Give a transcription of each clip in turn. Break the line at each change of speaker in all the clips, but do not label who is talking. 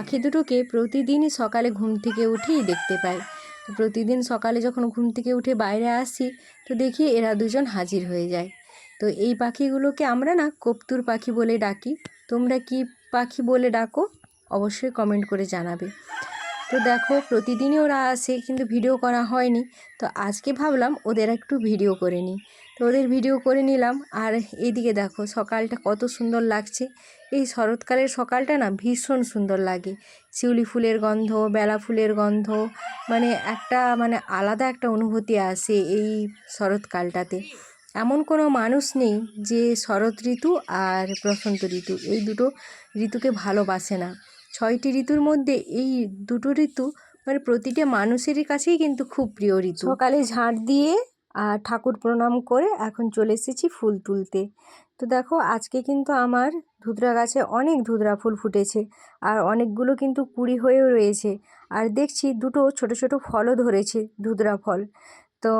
পাখি দুটোকে প্রতিদিনই সকালে ঘুম থেকে উঠেই দেখতে পাই। প্রতিদিন সকালে যখন ঘুম থেকে উঠে বাইরে আসি, তো দেখি এরা দুজন হাজির হয়ে যায়। তো এই পাখিগুলোকে আমরা না কপ্তুর পাখি বলে ডাকি। তোমরা কি পাখি বলে ডাকো? অবশ্যই কমেন্ট করে জানাবে। তো দেখো, প্রতিদিনই ওরা আসে, কিন্তু ভিডিও করা হয়নি। তো আজকে ভাবলাম ওদের একটু ভিডিও করে নিই। তো ওদের ভিডিও করে নিলাম। আর এইদিকে দেখো, সকালটা কত সুন্দর লাগছে। এই শরৎকালের সকালটা না ভীষণ সুন্দর লাগে। শিউলি ফুলের গন্ধ, বেলা ফুলের গন্ধ মানে একটা মানে আলাদা একটা অনুভূতি আসে এই শরৎকালটাতে। এমন কোনো মানুষ নেই যে শরৎ ঋতু আর বসন্ত ঋতু, এই দুটো ঋতুকে ভালোবাসে না। ছয়টি ঋতুর মধ্যে এই দুটো ঋতু মানে প্রতিটা মানুষেরই কাছেই কিন্তু খুব প্রিয় ঋতু। সকালে ঝাঁট দিয়ে আর ঠাকুর প্রণাম করে এখন চলে এসেছি ফুল তুলতে। তো দেখো, আজকে কিন্তু আমার ধুতরা গাছে অনেক ধুতরা ফুল ফুটেছে আর অনেকগুলো কিন্তু কুড়ি হয়েও রয়েছে। আর দেখছি দুটো ছোট ছোট ফলও ধরেছে ধুতরা ফল। তো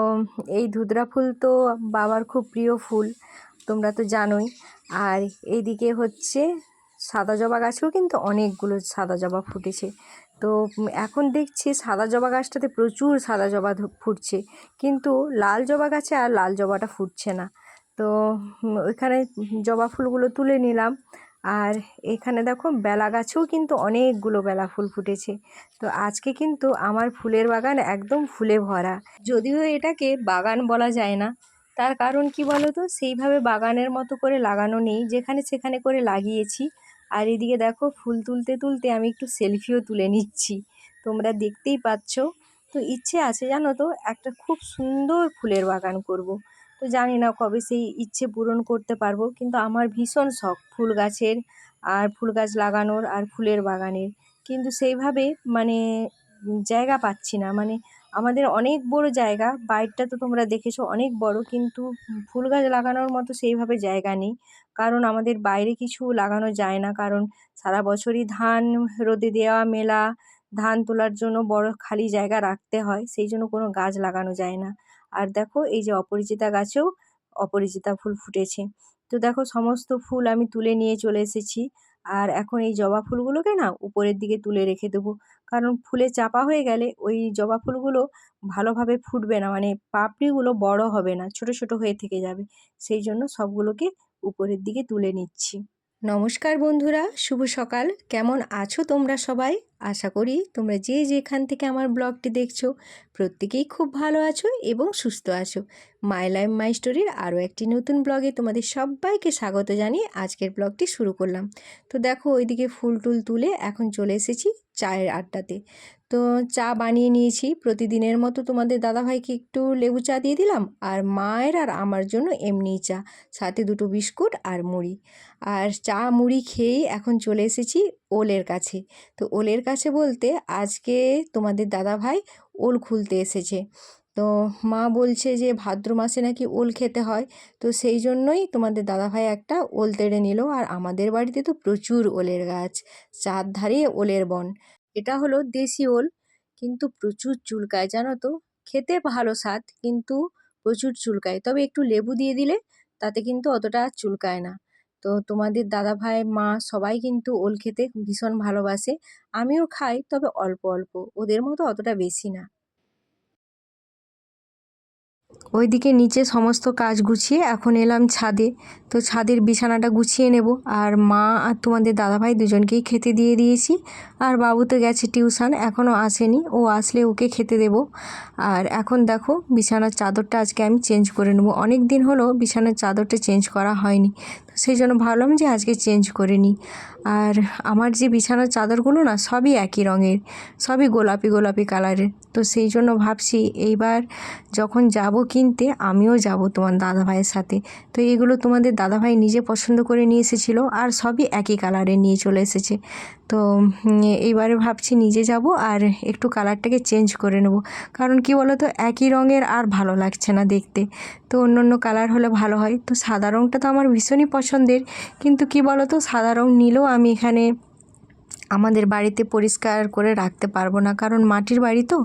এই ধুতরা ফুল তো বাবার খুব প্রিয় ফুল, তোমরা তো জানোই। আর এইদিকে হচ্ছে সাদা জবা গাছেও কিন্তু অনেকগুলো সাদা জবা ফুটেছে। তো এখন দেখছি সাদা জবা গাছটাতে প্রচুর সাদা জবা ফুটছে। কিন্তু লাল জবা গাছে আর লাল জবাটা ফুটছে না। তো ওইখানে জবা ফুলগুলো তুলে নিলাম। আর এখানে দেখো বেলা গাছেও কিন্তু অনেকগুলো বেলা ফুল ফুটেছে। তো আজকে কিন্তু আমার ফুলের বাগান একদম ফুলে ভরা। যদিও এটাকে বাগান বলা যায় না। তার কারণ কি বলো তো সেইভাবে বাগানের মতো করে লাগানো নেই। যেখানে সেখানে করে লাগিয়েছি। আর এদিকে দেখো ফুল তুলতে তুলতে আমি একটু সেলফিও তুলে নিচ্ছি। তোমরা দেখতেই পাচ্ছ। তো ইচ্ছে আছে জানো তো, একটা খুব সুন্দর ফুলের বাগান করব। তো জানি না কবে সেই ইচ্ছে পূরণ করতে পারব, কিন্তু আমার ভীষণ শখ ফুল গাছের আর ফুল গাছ লাগানোর আর ফুলের বাগানের। কিন্তু সেইভাবে মানে জায়গা পাচ্ছি না। মানে আমাদের অনেক বড় জায়গা। বাইরটা তো তোমরা দেখেছ, অনেক বড়, কিন্তু ফুল গাছ লাগানোর মতো সেইভাবে জায়গা নেই। কারণ আমাদের বাইরে কিছু লাগানো যায় না, কারণ সারা বছরই ধান রোদে দেওয়া মেলা, ধান তোলার জন্য বড় খালি জায়গা রাখতে হয়, সেই জন্য কোনো গাছ লাগানো যায় না। আর দেখো, এই যে অপরিচিতা গাছেও অপরিচিতা ফুল ফুটেছে। তো দেখো, সমস্ত ফুল আমি তুলে নিয়ে চলে এসেছি। আর এখন এই জবা ফুলগুলোকে না উপরের দিকে তুলে রেখে দেবো। কারণ ফুলে চাপা হয়ে গেলে ওই জবা ফুলগুলো ভালোভাবে ফুটবে না মানে পাপড়িগুলো বড় হবে না, ছোট ছোট হয়ে থেকে যাবে। সেই জন্য সবগুলোকে উপরের দিকে তুলে নিচ্ছি। নমস্কার বন্ধুরা, শুভ সকাল। কেমন আছো তোমরা সবাই? আশা করি তোমরা যে যেখান থেকে আমার ব্লগটি দেখছ, প্রত্যেকেই খুব ভালো আছো এবং সুস্থ আছো। মাই লাইফ, মাই স্টোরির আরও একটি নতুন ব্লগে তোমাদের সবাইকে স্বাগত জানিয়ে আজকের ব্লগটি শুরু করলাম। তো দেখো, ওইদিকে ফুল টুল তুলে এখন চলে এসেছি চায়ের আড্ডাতে। তো চা বানিয়ে নিয়েছি। প্রতিদিনের মতো তোমাদের দাদাভাইকে একটু লেবু চা দিয়ে দিলাম। আর মায়ের আর আমার জন্য এমনি চা। সাথে দুটো বিস্কুট আর মুড়ি। আর চা, মুড়ি খেয়েই এখন চলে এসেছি ওলের কাছে। তো ওলের কাছে বলতে আজকে তোমাদের দাদাভাই ওল খুলতে এসেছে। তো মা বলছে যে ভাদ্র মাসে নাকি ওল খেতে হয়। তো সেই জন্যই তোমাদের দাদাভাই একটা ওল তেড়ে নিল। আর আমাদের বাড়িতে তো প্রচুর ওলের গাছ। চারধারে ওলের বন। এটা হলো দেশি ওল, কিন্তু প্রচুর চুলকায়, জানো তো? খেতে ভালো স্বাদ, কিন্তু প্রচুর চুলকায়। তবে একটু লেবু দিয়ে দিলে তাতে কিন্তু অতটা চুলকায় না। তো তোমাদের দাদা ভাই মা সবাই কিন্তু ওল খেতে ভীষণ ভালোবাসে। আমিও খাই, তবে অল্প অল্প। ওদের মতো অতটা বেশি না। ওইদিকে নিচে সমস্ত কাজ গুছিয়ে এখন এলাম ছাদে। তো ছাদের বিছানাটা গুছিয়ে নেব। আর মা আর তোমাদের দাদাভাই দুজনকেই খেতে দিয়ে দিয়েছি। আর বাবু তো গেছে টিউশান, এখনও আসেনি। ও আসলে ওকে খেতে দেব। আর এখন দেখো, বিছানার চাদরটা আজকে আমি চেঞ্জ করে নেব। অনেক দিন হলো বিছানার চাদরটা চেঞ্জ করা হয়নি। সেই জন্য ভাবলাম যে আজকে চেঞ্জ করে নিই। আর আমার যে বিছানার চাদরগুলো না, সবই একই রঙের, সবই গোলাপি গোলাপি কালারের তো সেই জন্য ভাবছি এইবার যখন যাব কিনতে, আমিও যাব তোমার দাদাভাইয়ের সাথে। তো এইগুলো তোমাদের দাদাভাই নিজে পছন্দ করে নিয়ে এসেছিল আর সবই একই কালারে নিয়ে চলে এসেছে। তো এইবারে ভাবছি নিজে যাব আর একটু কালারটাকে চেঞ্জ করে নেব। কারণ কি বলো তো একই রঙের আর ভালো লাগছে না দেখতে। তো অন্য অন্য কালার হলে ভালো হয়। তো সাদা রঙটা তো আমার ভীষণই পছন্দের। কিন্তু কি বলো তো সাদা রঙ নিলেও আমি এখানে আমাদের বাড়িতে পরিষ্কার করে রাখতে পারব না। কারণ মাটির বাড়ি তো,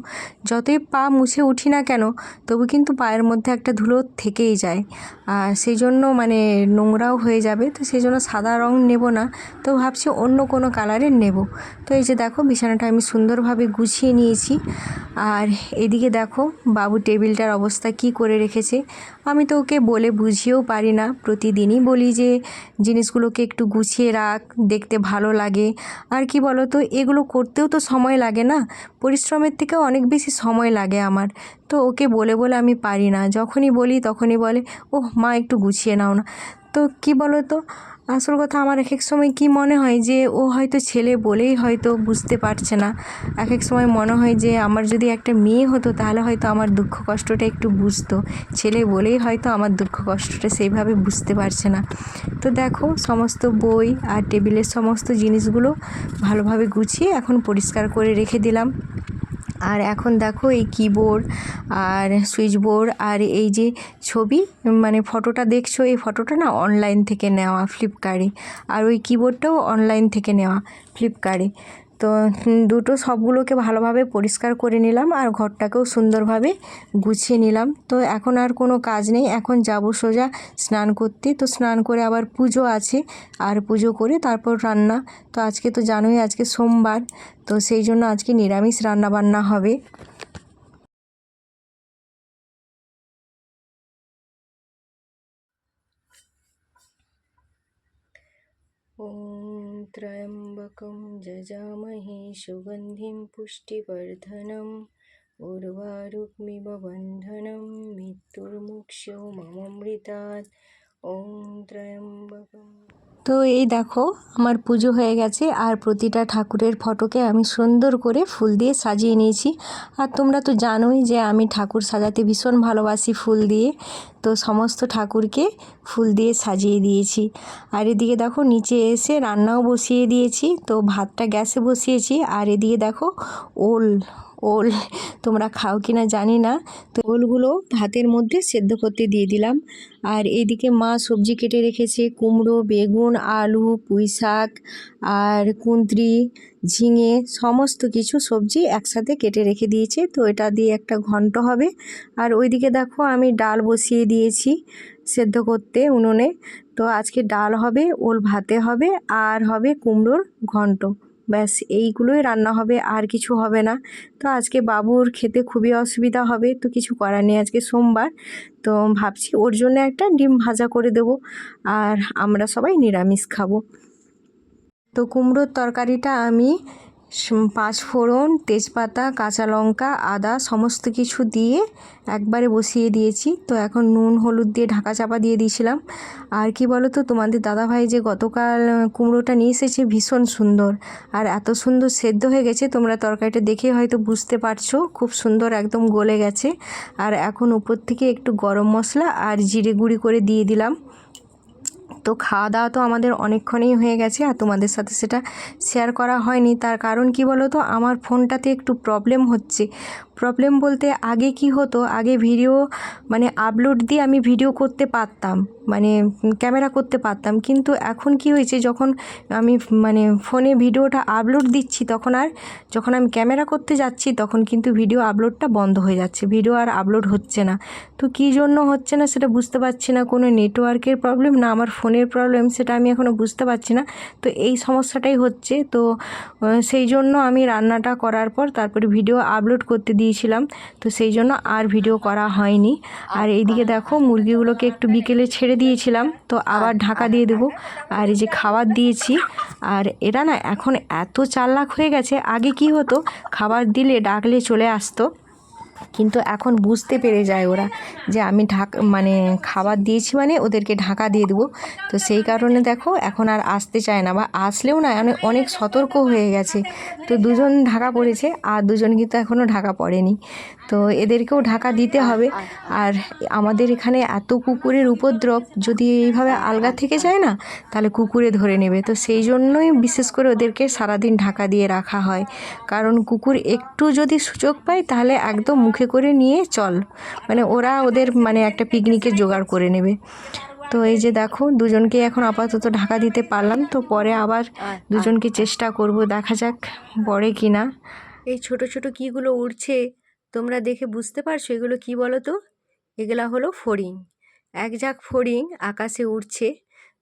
যতই পা মুছে উঠি না কেন, তবু কিন্তু পায়ের মধ্যে একটা ধুলো থেকেই যায়। আর সেই জন্য মানে নোংরাও হয়ে যাবে, তো সেই জন্য সাদা রং নেব না, তো ভাবছি অন্য কোনো কালারের নেব। তো এই যে দেখো, বিছানাটা আমি সুন্দরভাবে গুছিয়ে নিয়েছি। আর এদিকে দেখো, বাবু টেবিলটার অবস্থা কি করে রেখেছে, আমি তো ওকে বলে বুঝিয়েও পারি না। প্রতিদিনই বলি যে, জিনিসগুলোকে একটু গুছিয়ে রাখ, দেখতে ভালো লাগে। আর কি বলো তো এগুলো করতেও তো সময় লাগে না। পরিশ্রমের থেকেও অনেক বেশি সময় লাগে আমার। তো ওকে বলে বলে আমি পারি না। যখনই বলি তখনই বলে ও মা, একটু গুছিয়ে নাও না। তো কি বলো তো আসল কথা আমার এক এক সময় কি মনে হয় যে, ও হয়তো ছেলে বলেই হয়তো বুঝতে পারছে না। এক এক সময় মনে হয় যে, আমার যদি একটা মেয়ে হতো, তাহলে হয়তো আমার দুঃখ কষ্টটা একটু বুঝতো। ছেলে বলেই হয়তো আমার দুঃখ কষ্টটা সেইভাবে বুঝতে পারছে না। তো দেখো, সমস্ত বই আর টেবিলের সমস্ত জিনিসগুলো ভালোভাবে গুছিয়ে এখন পরিষ্কার করে রেখে দিলাম। আর এখন দেখো এই কিবোর্ড আর সুইচ বোর্ড আর এই যে ছবি মানে ফটোটা দেখছ, এই ফটোটা না অনলাইন থেকে নেওয়া ফ্লিপকার্টে আর ওই কিবোর্ডটাও অনলাইন থেকে নেওয়া ফ্লিপকার্টে তো দুটো সবগুলোকে ভালোভাবে পরিষ্কার করে নিলাম আর ঘরটাকেও সুন্দরভাবে গুছিয়ে নিলাম। তো, এখন আর কোনো কাজ নেই। এখন যাব সোজা স্নান করতে। তো, স্নান করে আবার পুজো আছে আর পুজো করে তারপর রান্না। তো, আজকে তো জানোই আজকে সোমবার। তো, সেই জন্য আজকে নিরামিষ রান্না বান্না হবে। त्र्यम्बकं जजामहे सुगन्धिं पुष्टिवर्धनम्। उर्वारुक्मिव बन्धनं मृत्युर्मुक्ष्यो मममृतात्। ॐ त्र्यम्बकम् তো এই দেখো, আমার পুজো হয়ে গেছে আর প্রতিটা ঠাকুরের ফটোকে আমি সুন্দর করে ফুল দিয়ে সাজিয়ে নিয়েছি। আর তোমরা তো জানোই যে আমি ঠাকুর সাজাতে ভীষণ ভালোবাসি ফুল দিয়ে। তো সমস্ত ঠাকুরকে ফুল দিয়ে সাজিয়ে দিয়েছি। আর এদিকে দেখো, নিচে এসে রান্নাও বসিয়ে দিয়েছি। তো ভাতটা গ্যাসে বসিয়েছি। আর এদিকে দেখো, ওল ওল, তোমরা খাও কি না জানি না। তো ওলগুলো ভাতের মধ্যে সেদ্ধ করতে দিয়ে দিলাম। আর এদিকে মা সবজি কেটে রেখেছে, কুমড়ো, বেগুন, আলু, পুঁই শাক আর কুঁদরি, ঝিঙে, সমস্ত কিছু সবজি একসাথে কেটে রেখে দিয়েছে। তো এটা দিয়ে একটা ঘন্ট হবে। আর ওইদিকে দেখো আমি ডাল বসিয়ে দিয়েছি সেদ্ধ করতে উনুনে। তো আজকে ডাল হবে, ওল ভাতে হবে, আর হবে কুমড়োর ঘন্ট। ব্যাস, এইগুলোই রান্না হবে, আর কিছু হবে না। তো আজকে বাবুর খেতে খুবই অসুবিধা হবে, তো কিছু করার নেই আজকে সোমবার। তো ভাবছি ওর জন্য একটা ডিম ভাজা করে দেব, আর আমরা সবাই নিরামিষ খাব। তো কুমড়োর তরকারিটা আমি পাঁচ ফোড়ন, তেজপাতা, কাঁচা লঙ্কা, আদা সমস্ত কিছু দিয়ে একবারে বসিয়ে দিয়েছি। তো এখন নুন, হলুদ দিয়ে ঢাকা চাপা দিয়ে দিয়েছিলাম। আর কি বলো তো তোমাদের দাদাভাই যে গতকাল কুমড়োটা নিয়ে এসেছে, ভীষণ সুন্দর। আর এত সুন্দর সেদ্ধ হয়ে গেছে, তোমরা তরকারিটা দেখে হয়তো বুঝতে পারছ। খুব সুন্দর একদম গলে গেছে। আর এখন উপর থেকে একটু গরম মশলা আর জিরে গুঁড়ি করে দিয়ে দিলাম। তো খাওয়া দাওয়া তো আমাদের অনেকক্ষণেই হয়ে গেছে আর তোমাদের সাথে সেটা শেয়ার করা হয়নি। তার কারণ কি বলো তো আমার ফোনটাতে একটু প্রবলেম হচ্ছে। প্রবলেম বলতে আগে কি হতো? আগে ভিডিও মানে আপলোড দিয়ে আমি ভিডিও করতে পারতাম মানে ক্যামেরা করতে পারতাম। কিন্তু এখন কি হয়েছে? যখন আমি মানে ফোনে ভিডিওটা আপলোড দিচ্ছি, তখন আর, যখন আমি ক্যামেরা করতে যাচ্ছি, তখন কিন্তু ভিডিও আপলোডটা বন্ধ হয়ে যাচ্ছে। ভিডিও আর আপলোড হচ্ছে না। তো কী জন্য হচ্ছে না সেটা বুঝতে পারছি না। কোনো নেটওয়ার্কের প্রবলেম না, আমার ফোনের প্রবলেম সেটা আমি এখনও বুঝতে পারছি না। তো এই সমস্যাটাই হচ্ছে। তো সেই জন্য আমি রান্নাটা করার পর তারপরে ভিডিও আপলোড করতে দিয়েছিলাম তো সেই জন্য আর ভিডিও করা হয়নি। আর এইদিকে দেখো মুরগিগুলোকে একটু বিকেলে ছেড়ে দিয়েছিলাম। তো আবার ঢাকা দিয়ে দেবো। আর এই যে খাবার দিয়েছি আর এরা না এখন এত চালাক হয়ে গেছে। আগে কি হতো? খাবার দিলে ডাকলে চলে আসতো। কিন্তু এখন বুঝতে পেরে যায় ওরা যে আমি ঢাক মানে খাবার দিয়েছি মানে ওদেরকে ঢাকা দিয়ে দেবো। তো সেই কারণে দেখো এখন আর আসতে চায় না বা আসলেও না অনেক অনেক সতর্ক হয়ে গেছে। তো দুজন ঢাকা পড়েছে আর দুজন কিন্তু এখনও ঢাকা পড়েনি। তো এদেরকেও ঢাকা দিতে হবে। আর আমাদের এখানে এত কুকুরের উপদ্রব, যদি এইভাবে আলগা থেকে যায় না, তাহলে কুকুরে ধরে নেবে। তো সেই জন্যই বিশেষ করে ওদেরকে সারাদিন ঢাকা দিয়ে রাখা হয়। কারণ কুকুর একটু যদি সুযোগ পায়, তাহলে একদম মুখে করে নিয়ে চল। মানে ওরা ওদের মানে একটা পিকনিকের জোগাড় করে নেবে। তো এই যে দেখো, দুজনকে এখন আপাতত ঢাকা দিতে পারলাম। তো পরে আবার দুজনকে চেষ্টা করব, দেখা যাক পড়ে কি না এই ছোট ছোট কীগুলো উড়ছে, তোমরা দেখে বুঝতে পারছ এগুলো কি বলো তো এগুলা হলো ফড়িং। এক ঝাঁক ফড়িং আকাশে উড়ছে।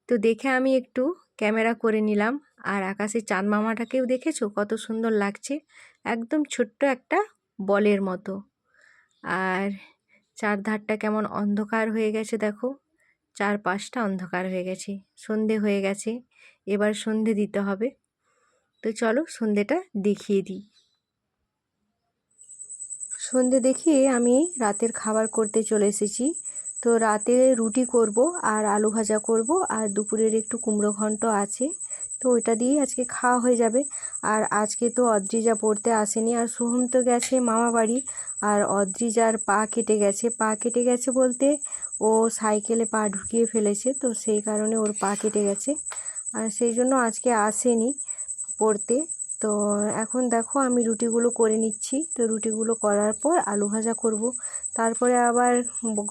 তো দেখে আমি একটু ক্যামেরা করে নিলাম। আর আকাশে চাঁদ মামাটাকেও দেখেছ? কত সুন্দর লাগছে। একদম ছোট্ট একটা বলের মতো। আর চারধারটা কেমন অন্ধকার হয়ে গেছে দেখো। চার পাঁচটা অন্ধকার হয়ে গেছে, সন্ধে হয়ে গেছে, এবার সন্ধে দিতে হবে। তো চলো সন্ধেটা দেখিয়ে দিই। সন্ধে দেখিয়ে আমি রাতের খাবার করতে চলে এসেছি। তো রাতে রুটি করব আর আলু ভাজা করব আর দুপুরের একটু কুমড়ো ঘন্ট আছে। তো ওইটা দিয়েই আজকে খাওয়া হয়ে যাবে। আর আজকে তো অদ্রিজা পড়তে আসেনি আর সোহম তো গেছে মামা বাড়ি আর অদ্রিজার পা কেটে গেছে। পা কেটে গেছে বলতে ও সাইকেলে পা ঢুকিয়ে ফেলেছে, তো সেই কারণে ওর পা কেটে গেছে। আর সেই জন্য আজকে আসেনি পড়তে। তো এখন দেখো আমি রুটিগুলো করে নিচ্ছি। তো রুটিগুলো করার পর আলু ভাজা করব। তারপরে আবার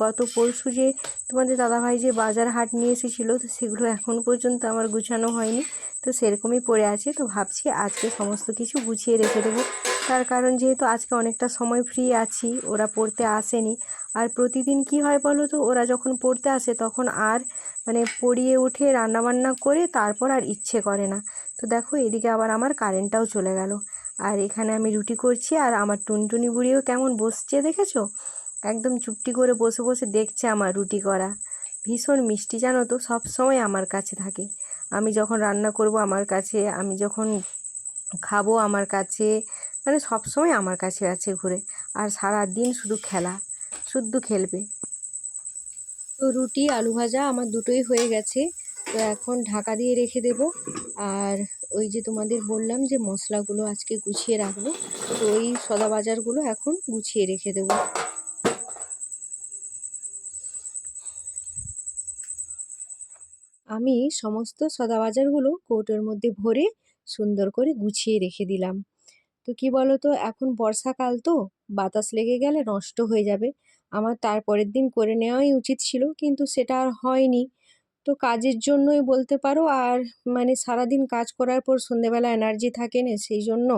গত পরশু যে তোমাদের দাদাভাই যে বাজার হাট নিয়ে এসেছিল, তো সেগুলো এখন পর্যন্ত আমার গুছানো হয়নি। তো সেরকমই পড়ে আছে। তো ভাবছি আজকে সমস্ত কিছু গুছিয়ে রেখে দেবো। তার কারণ যেহেতু আজকে অনেকটা সময় ফ্রি আছি, ওরা পড়তে আসেনি। আর প্রতিদিন কি হয় বলো তো? ওরা যখন পড়তে আসে তখন আর মানে পড়িয়ে উঠে রান্নাবান্না করে তারপর আর ইচ্ছে করে না। তো দেখো এদিকে আবার আমার কারেন্টটাও চলে গেল। আর এখানে আমি রুটি করছি আর আমার টুনটুনি বুড়িও কেমন বসছে দেখেছ? একদম চুপটি করে বসে বসে দেখছে আমার রুটি করা। ভীষণ মিষ্টি জানো তো? সব সময় আমার কাছে থাকে। আমি যখন রান্না করব আমার কাছে, আমি যখন খাব আমার কাছে মানে সব সময় আমার কাছে আছে ঘুরে। আর সারা দিন শুধু খেলা, শুদ্ধ খেলবে। তো রুটি, আলু ভাজা আমার দুটোই হয়ে গেছে। তো এখন ঢাকা দিয়ে রেখে দেব। আর ওই যে তোমাদের বললাম যে মশলাগুলো আজকে গুছিয়ে রাখব, তো ওই সদা বাজারগুলো এখন গুছিয়ে রেখে দেব। আমি সমস্ত সদাবাজারগুলো কৌটোর মধ্যে ভরে সুন্দর করে গুছিয়ে রেখে দিলাম। তো কি বলো তো এখন বর্ষাকাল তো, বাতাস লেগে গেলে নষ্ট হয়ে যাবে। আমার তারপরের দিন করে নেওয়াই উচিত ছিল, কিন্তু সেটা আর হয়নি। তো কাজের জন্যই বলতে পারো, আর মানে সারাদিন কাজ করার পর সন্ধেবেলা এনার্জি থাকে না, সেই জন্য।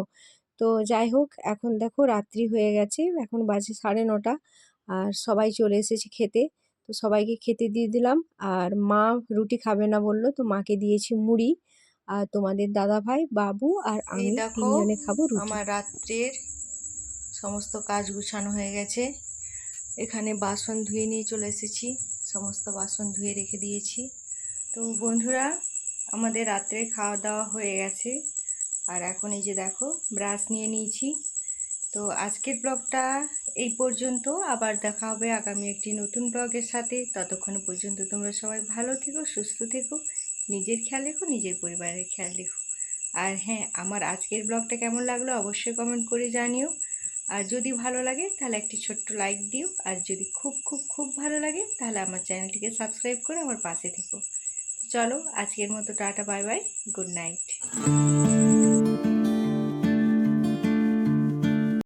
তো যাই হোক, এখন দেখো রাত্রি হয়ে গেছে, এখন বাজে সাড়ে নটা, আর সবাই চলে এসেছে খেতে। তো সবাইকে খেতে দিয়ে দিলাম। আর মা রুটি খাবে না বলল তো মাকে দিয়েছি মুড়ি। আর তোমাদের দাদা ভাই বাবু আর আমি তিনজনে খাব রুটি। আমার রাত্রের সমস্ত কাজ গুছানো হয়ে গেছে। এখানে বাসন ধুয়ে নিয়ে চলে এসেছি। সমস্ত বাসন ধুয়ে রেখে দিয়েছি। তো বন্ধুরা আমাদের রাত্রে খাওয়া দাওয়া হয়ে গেছে। আর এখন এই যে দেখো ব্রাশ নিয়ে নিয়েছি। তো আজকের ব্লগটা এই পর্যন্ত। আবার দেখা হবে আগামী একটি নতুন ব্লগের সাথে। ততক্ষণ পর্যন্ত তোমরা সবাই ভালো থেকো, সুস্থ থেকো, নিজের খেয়াল রেখো, নিজের পরিবারের খেয়াল রেখো। আর হ্যাঁ আমার আজকের ব্লগটা কেমন লাগল অবশ্যই কমেন্ট করে জানিও। আর যদি ভালো লাগে তাহলে একটি ছোট্ট লাইক দিও। আর যদি খুব খুব খুব ভালো লাগে তাহলে আমার চ্যানেলটিকে সাবস্ক্রাইব করে আমার পাশে থেকো। চলো, আজকের মতো tata bye bye good night